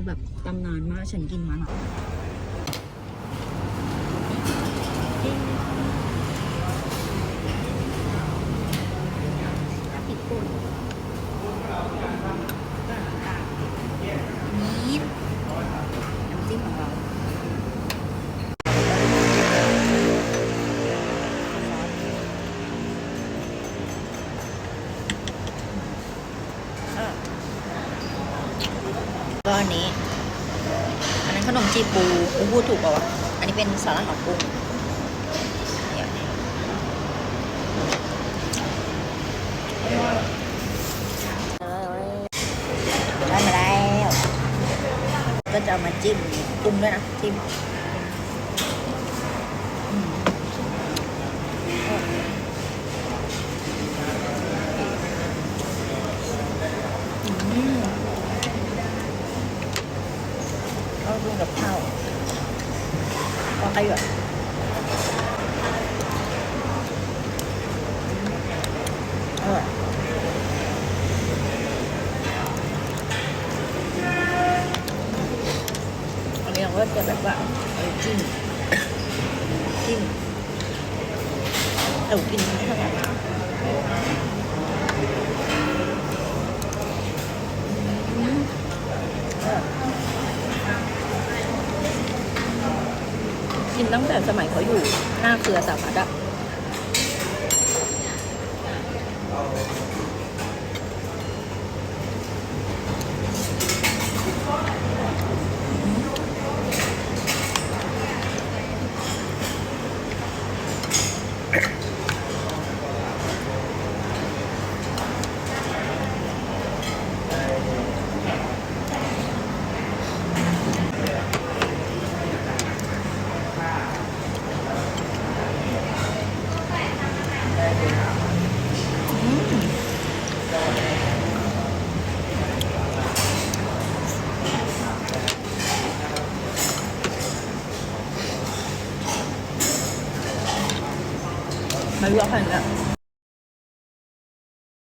ือแบบตำนานมากฉันกินมาหนักผิดกฎนิดน้ำจิ้มของเรา ก็ อันนี้ อันนั้นขนมจีบปูอูพูดถูกเปล่าวะอันนี้เป็นสาระของกุ้งเนี่ยได้มาแล้ว ก็จะมาจิ้มกุ้งด้วยนะจิ้ม เอาดูกับข้าวก็ใครอยู่อออันนี้เราก็จะแบบว่าจิ้มจิ้มเอากินเท่าไหร่อืมเออ กินตั้งแต่สมัยเขาอยู่หน้าเครือสามัดอะ ไม่รู้ว่าใครเนี่ย